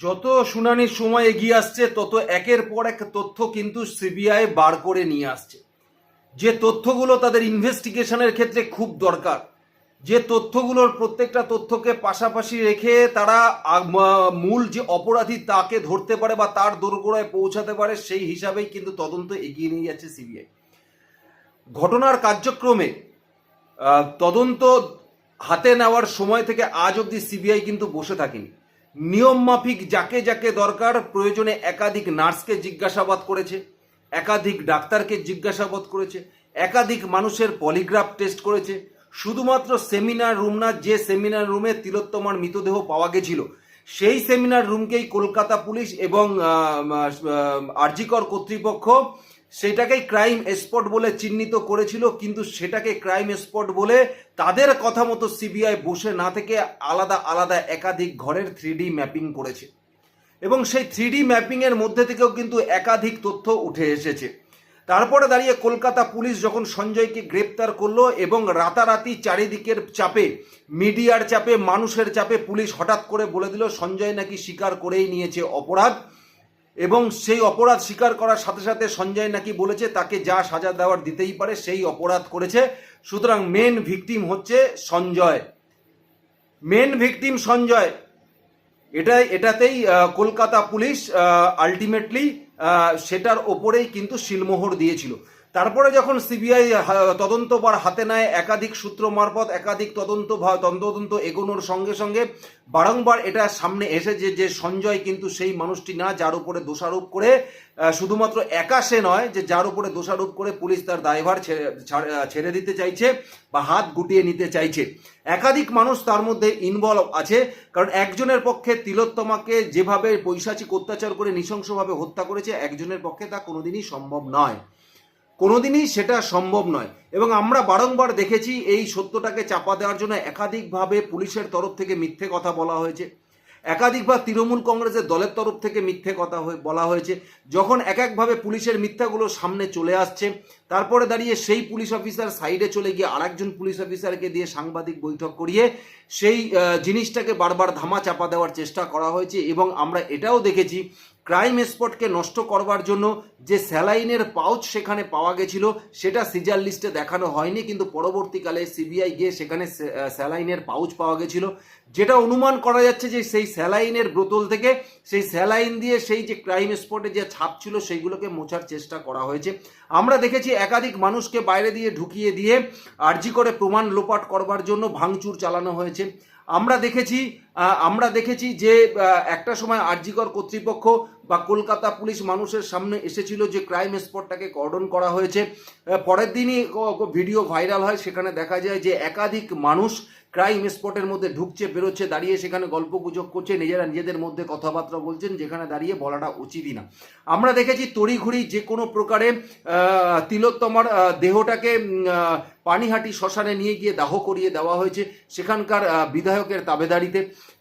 যত শুনানির সময় এগিয়ে আসছে, তত একের পর এক তথ্য কিন্তু সিবিআই বার করে নিয়ে আসছে। যে তথ্যগুলো তাদের ইনভেস্টিগেশনের ক্ষেত্রে খুব দরকার, যে তথ্যগুলোর প্রত্যেকটা তথ্যকে পাশাপাশি রেখে তারা মূল যে অপরাধী তাকে ধরতে পারে বা তার দোরগোড়ায় পৌঁছাতে পারে, সেই হিসাবেই কিন্তু তদন্ত এগিয়ে নিয়ে যাচ্ছে সিবিআই। ঘটনার কার্যক্রমে তদন্ত হাতে নেওয়ার সময় থেকে আজ অবধি সিবিআই কিন্তু বসে থাকেনি। নিয়ম মাফিক যাকে যাকে দরকার, প্রয়োজনে একাধিক নার্সকে জিজ্ঞাসাবাদ করেছে, একাধিক ডাক্তারকে জিজ্ঞাসাবাদ করেছে, একাধিক মানুষের পলিগ্রাফ টেস্ট করেছে। শুধুমাত্র সেমিনার রুম না, যে সেমিনার রুমে তিলোত্তমার মৃতদেহ পাওয়া গেছিল, সেই সেমিনার রুমকেই কলকাতা পুলিশ এবং আরজিকর কর্তৃপক্ষ সেটাকেই ক্রাইম স্পট বলে চিহ্নিত করেছিল, কিন্তু সেটাকে ক্রাইম স্পট বলে তাদের কথা মতো সিবিআই বসে না থেকে আলাদা আলাদা একাধিক ঘরের থ্রি ম্যাপিং করেছে। এবং সেই থ্রি ম্যাপিংয়ের মধ্যে থেকেও কিন্তু একাধিক তথ্য উঠে এসেছে। তারপরে দাঁড়িয়ে কলকাতা পুলিশ যখন সঞ্জয়কে গ্রেপ্তার করল এবং রাতারাতি চারিদিকের চাপে, মিডিয়ার চাপে, মানুষের চাপে পুলিশ হঠাৎ করে বলে দিল, সঞ্জয় নাকি স্বীকার করেই নিয়েছে অপরাধ। এবং সেই অপরাধ স্বীকার করার সাথে সাথে সঞ্জয় নাকি বলেছে তাকে যা সাজা দেওয়ার দিতেই পারে, সেই অপরাধ করেছে। সুতরাং মেন ভিকটিম হচ্ছে সঞ্জয়। Main victim Sanjay. এটাই, এটাতেই কলকাতা পুলিশ আলটিমেটলি সেটার ওপরেই কিন্তু শিলমোহর দিয়েছিল। তারপরে যখন সিবিআই তদন্ত তদন্তবার হাতে নেয় একাধিক সূত্র মারফত, একাধিক তদন্ত তদন্ত এগোনোর সঙ্গে সঙ্গে বারংবার এটা সামনে এসেছে যে সঞ্জয় কিন্তু সেই মানুষটি না, যার উপরে দোষারোপ করে শুধুমাত্র একা সে নয়, যে যার উপরে দোষারোপ করে পুলিশ তার দায়ভার ছেড়ে- ছেড়ে দিতে চাইছে বা হাত গুটিয়ে নিতে চাইছে। একাধিক মানুষ তার মধ্যে ইনভলভ আছে, কারণ একজনের পক্ষে তিলোত্তমাকে যেভাবে পৈশাচিক অত্যাচার করে নৃশংসভাবে হত্যা করেছে, একজনের পক্ষে তা কোনোদিনই সম্ভব নয়। কোনোদিনই সেটা সম্ভব নয়। এবং আমরা বারংবার দেখেছি এই সত্যটাকে চাপা দেওয়ার জন্য একাধিকভাবে পুলিশের তরফ থেকে মিথ্যে কথা বলা হয়েছে। একাধিকবার তৃণমূল কংগ্রেসের দলের তরফ থেকে মিথ্যে কথা বলা হয়েছে। যখন এক একভাবে পুলিশের মিথ্যাগুলো সামনে চলে আসছে, তারপরে দাঁড়িয়ে সেই পুলিশ অফিসার সাইডে চলে গিয়ে আরেকজন পুলিশ অফিসারকে দিয়ে সাংবাদিক বৈঠক করিয়ে সেই জিনিসটাকে বারবার ধামা চাপা দেওয়ার চেষ্টা করা হয়েছে। এবং আমরা এটাও দেখেছি ক্রাইম স্পটকে নষ্ট করবার জন্য যে স্যালাইনের পাউচ সেখানে পাওয়া গেছিল, সেটা সিজার লিস্টে দেখানো হয়নি, কিন্তু পরবর্তীকালে সিবিআই গিয়ে সেখানে স্যালাইনের পাউচ পাওয়া গেছিল। যেটা অনুমান করা যাচ্ছে যে সেই স্যালাইনের বোতল থেকে সেই স্যালাইন দিয়ে সেই যে ক্রাইম স্পটে যে ছাপ ছিল, সেইগুলোকে মোছার চেষ্টা করা হয়েছে। আমরা দেখেছি একাধিক মানুষকে বাইরে দিয়ে ঢুকিয়ে দিয়ে আর্জি করে প্রমাণ লোপাট করবার জন্য ভাঙচুর চালানো হয়েছে। আমরা দেখেছি আমরা দেখেছি যে একটা সময় আরজিকর কর্তৃপক্ষ বা কলকাতা পুলিশ মানুষের সামনে এসেছিল যে ক্রাইম স্পটটাকে কর্ডন করা হয়েছে। পরের দিনই ভিডিও ভাইরাল হয়, সেখানে দেখা যায় যে একাধিক মানুষ ক্রাইম স্পটের মধ্যে ঢুকছে, বেরোচ্ছে, দাঁড়িয়ে সেখানে গল্প গুজব করছে, নিজেরা নিজেদের মধ্যে কথাবার্তা বলছেন, যেখানে দাঁড়িয়ে বলাটা উচিতই না। আমরা দেখেছি তড়িঘড়ি যে কোনো প্রকারে তিলোত্তমার দেহটাকে পানিহাটি শ্মশানে নিয়ে গিয়ে দাহ করিয়ে দেওয়া হয়েছে, সেখানকার বিধায়কের তাবেদারিতে।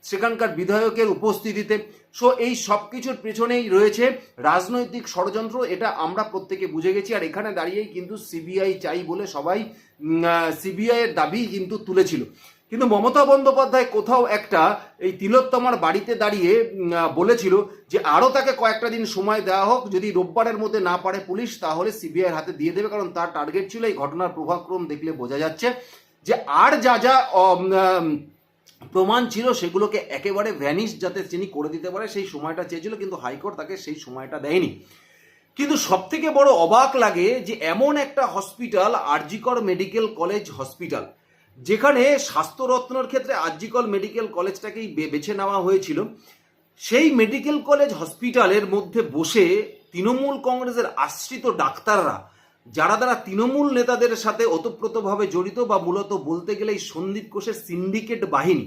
সেখানকার বিধায়কের উপস্থিতিতে। সো এই সব কিছুর পেছনেই রয়েছে রাজনৈতিক ষড়যন্ত্র, এটা আমরা প্রত্যেকে বুঝে গেছি। আর এখানে দাঁড়িয়েই কিন্তু সিবিআই চাই বলে সবাই সিবিআই এর দাবি কিন্তু তুলেছিল। কিন্তু মমতা বন্দ্যোপাধ্যায় কোথাও একটা এই তিলোত্তমার বাড়িতে দাঁড়িয়ে বলেছিল যে আরও তাকে কয়েকটা দিন সময় দেওয়া হোক, যদি রোববারের মধ্যে না পারে পুলিশ, তাহলে সিবিআইয়ের হাতে দিয়ে দেবে। কারণ তার টার্গেট ছিল এই ঘটনার প্রভাবক্রম দেখলে বোঝা যাচ্ছে যে আর যা যা প্রমাণ ছিল সেগুলোকে একেবারে ভ্যানিশ যাতে তিনি করে দিতে পারে, সেই সময়টা চেয়েছিল, কিন্তু হাইকোর্ট তাকে সেই সময়টা দেয়নি। কিন্তু সব থেকে বড় অবাক লাগে যে এমন একটা hospital RG Kar medical college hospital যেখানে স্বাস্থ্যরত্নর ক্ষেত্রে আরজিকর মেডিকেল কলেজটাকেই বেছে নেওয়া হয়েছিল। সেই মেডিকেল কলেজ হসপিটালের মধ্যে বসে তৃণমূল কংগ্রেসের আশ্রিত ডাক্তাররা যারা তারা তৃণমূল নেতাদের সাথে ওতপ্রোতভাবে জড়িত বা মূলত বলতে গেলে এই সন্দীপ ঘোষের সিন্ডিকেট বাহিনী,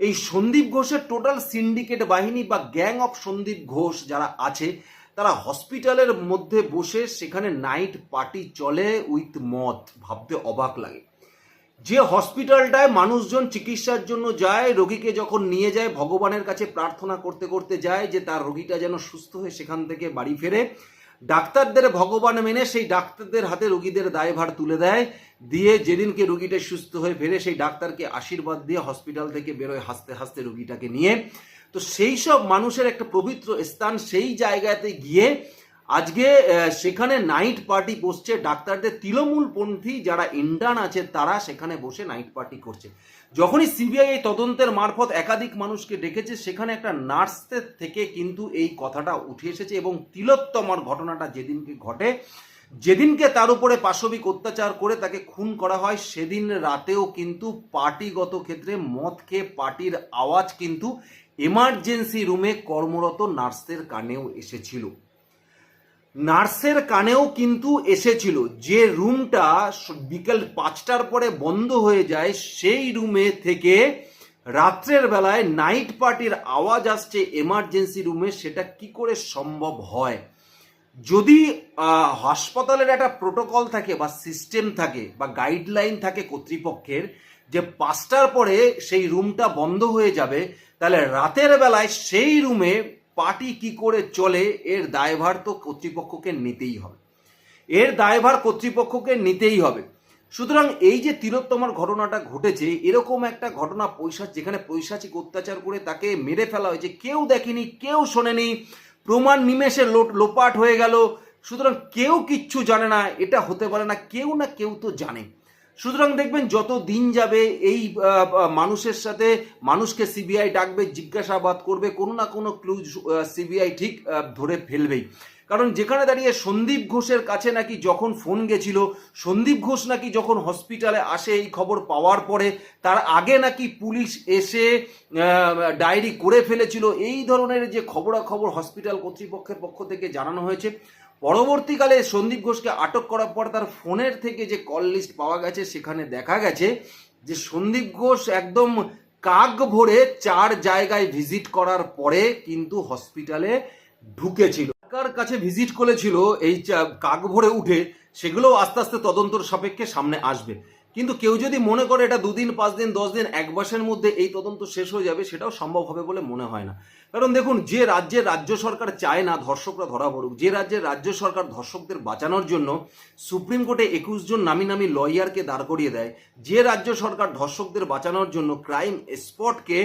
এই সন্দীপ ঘোষের টোটাল সিন্ডিকেট বাহিনী বা গ্যাং অফ সন্দীপ ঘোষ যারা আছে, তারা হসপিটালের মধ্যে বসে সেখানে নাইট পার্টি চলে উইথ মদ, ভাবতে অবাক লাগে। যে হসপিটালটায় মানুষজন চিকিৎসার জন্য যায়, রোগীকে যখন নিয়ে যায়, ভগবানের কাছে প্রার্থনা করতে করতে যায় যে তার রোগীটা যেন সুস্থ হয়ে সেখান থেকে বাড়ি ফেরে ডাক্তারদের ভগবান মেনে সেই ডাক্তারদের হাতে রুগীদের দায়ভার তুলে দেয়। দিয়ে যেদিনকে রুগীটা সুস্থ হয়ে ফেরে সেই ডাক্তারকে আশীর্বাদ দিয়ে হসপিটাল থেকে বেরোয় হাসতে হাসতে রুগীটাকে নিয়ে। তো সেই সব মানুষের একটা পবিত্র স্থান সেই জায়গাতে গিয়ে আজকে সেখানে নাইট পার্টি বসছে ডাক্তারদের। তৃণমূলপন্থী যারা ইন্টার্ন আছে, তারা সেখানে বসে নাইট পার্টি করছে। যখনই সিবিআই এই তদন্তের মারফত একাধিক মানুষকে ডেকেছে, সেখানে একটা নার্সদের থেকে কিন্তু এই কথাটা উঠে এসেছে এবং তিলোত্তমার ঘটনাটা যেদিনকে ঘটে, যেদিনকে তার উপরে পাশবিক অত্যাচার করে তাকে খুন করা হয়, সেদিন রাতেও কিন্তু পার্টিগত ক্ষেত্রে মদ খেয়ে পার্টির আওয়াজ কিন্তু এমার্জেন্সি রুমে কর্মরত নার্সদের কানেও এসেছিল। নার্সের কানেও কিন্তু এসেছিল। যে রুমটা বিকেল পাঁচটার পরে বন্ধ হয়ে যায়, সেই রুমে থেকে রাত্রের বেলায় নাইট পার্টির আওয়াজ আসছে এমার্জেন্সি রুমে, সেটা কি করে সম্ভব হয়? যদি হাসপাতালের একটা প্রোটোকল থাকে বা সিস্টেম থাকে বা গাইডলাইন থাকে কর্তৃপক্ষের যে পাঁচটার পরে সেই রুমটা বন্ধ হয়ে যাবে, তাহলে রাতের বেলায় সেই রুমে পার্টি কি করে চলে, এর দায়ভার তো কর্তৃপক্ষকে নিতেই হবে। এর দায়ভার কর্তৃপক্ষকে নিতেই হবে। সুতরাং এই যে তিলোত্তমার ঘটনাটা ঘটেছে, এরকম একটা ঘটনা পৈশাচ যেখানে পৈশাচিক অত্যাচার করে তাকে মেরে ফেলা হয়েছে, কেউ দেখেনি, কেউ শোনেনি, প্রমাণ নিমেষে লোপাট হয়ে গেল। সুতরাং কেউ কিচ্ছু জানে না, এটা হতে পারে না, কেউ না কেউ তো জানে। সুতরাং দেখবেন যত দিন যাবে এই মানুষের সাথে মানুষকে সিবিআই ডাকবে, জিজ্ঞাসাবাদ করবে, কোনো না কোনো ক্লু সিবিআই ঠিক ধরে ফেলবেই। কারণ যেখানে দাঁড়িয়ে সন্দীপ ঘোষের কাছে নাকি যখন ফোন গেছিল, সন্দীপ ঘোষ নাকি যখন হসপিটালে আসে এই খবর পাওয়ার পরে, তার আগে নাকি পুলিশ এসে ডায়েরি করে ফেলেছিল। এই ধরনের যে খবরাখবর হসপিটাল কর্তৃপক্ষের পক্ষ থেকে জানানো হয়েছে পরবর্তীকালে সন্দীপ ঘোষকে আটক করার পর তার ফোনের থেকে যে কল লিস্ট পাওয়া গেছে, সেখানে দেখা গেছে যে সন্দীপ ঘোষ একদম কাক ভরে চার জায়গায় ভিজিট করার পরে কিন্তু হসপিটালে ঢুকেছিল। কার কাছে ভিজিট করেছিল, এই কাক ভরে উঠে সেগুলো আস্তে আস্তে তদন্তর সাপেক্ষে সামনে আসবে। কিন্তু কেউ যদি মনে করে এটা দুদিন, পাঁচ দিন, দশ দিন, এক মাসের মধ্যে এই তদন্ত শেষ হয়ে যাবে, সেটাও সম্ভব হবে বলে মনে হয় না। কারণ দেখুন, যে রাজ্যের রাজ্য সরকার চায় না ধর্ষকরা ধরা পড়ুক, যে রাজ্যের রাজ্য সরকার ধর্ষকদের বাঁচানোর জন্য সুপ্রিম কোর্টে একুশ জন নামি নামি লয়ারকে দাঁড় করিয়ে দেয়, যে রাজ্য সরকার ধর্ষকদের বাঁচানোর জন্য ক্রাইম স্পটকে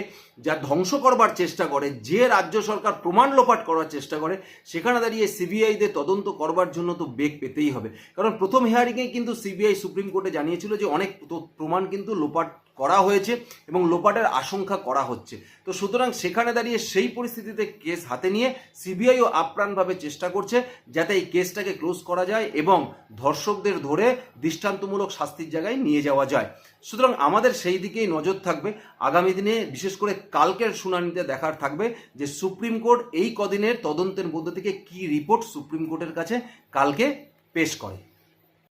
যা ধ্বংস করবার চেষ্টা করে, যে রাজ্য সরকার প্রমাণ লোপাট করার চেষ্টা করে, সেখানে দাঁড়িয়ে সিবিআইদের তদন্ত করবার জন্য তো বেগ পেতেই হবে। কারণ প্রথম হেয়ারিংয়ে কিন্তু সিবিআই সুপ্রিম কোর্টে জানিয়েছিল যে অনেক প্রমাণ কিন্তু লোপাট করা হয়েছে এবং লোপাটের আশঙ্কা করা হচ্ছে। তো সুতরাং সেখানে দাঁড়িয়ে সেই পরিস্থিতিতে কেস হাতে নিয়ে সিবিআইও আপ্রাণভাবে চেষ্টা করছে যাতে এই কেসটাকে ক্লোজ করা যায় এবং ধর্ষকদের ধরে দৃষ্টান্তমূলক শাস্তির জায়গায় নিয়ে যাওয়া যায়। সুতরাং আমাদের সেই দিকেই নজর থাকবে। আগামী দিনে, বিশেষ করে কালকের শুনানিতে দেখার থাকবে যে সুপ্রিম কোর্ট এই কদিনের তদন্তের মধ্যে থেকে কি রিপোর্ট সুপ্রিম কোর্টের কাছে কালকে পেশ করে।